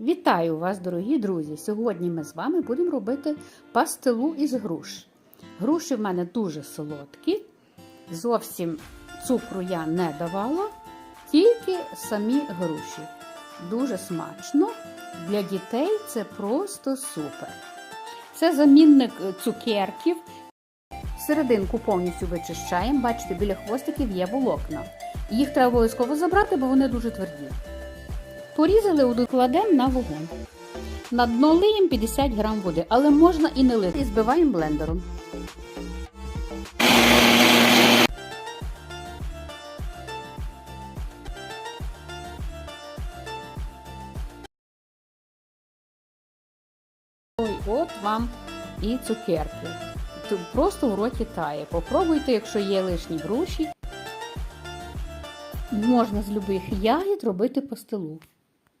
Вітаю вас, дорогі друзі! Сьогодні ми з вами будемо робити пастилу із груш. Груші в мене дуже солодкі, зовсім цукру я не давала, тільки самі груші. Дуже смачно. Для дітей це просто супер. Це замінник е, цукерків. Серединку повністю вичищаємо. Бачите, біля хвостиків є волокна. Їх треба обов'язково забрати, бо вони дуже тверді. Порізали, кладемо на вогонь. На дно лиємо 50 грам води, але можна і не лити. І збиваємо блендером. Ой, от вам і цукерки. Просто в роті тає. Попробуйте, якщо є лишні груші. Можна з любих ягід робити пастилу.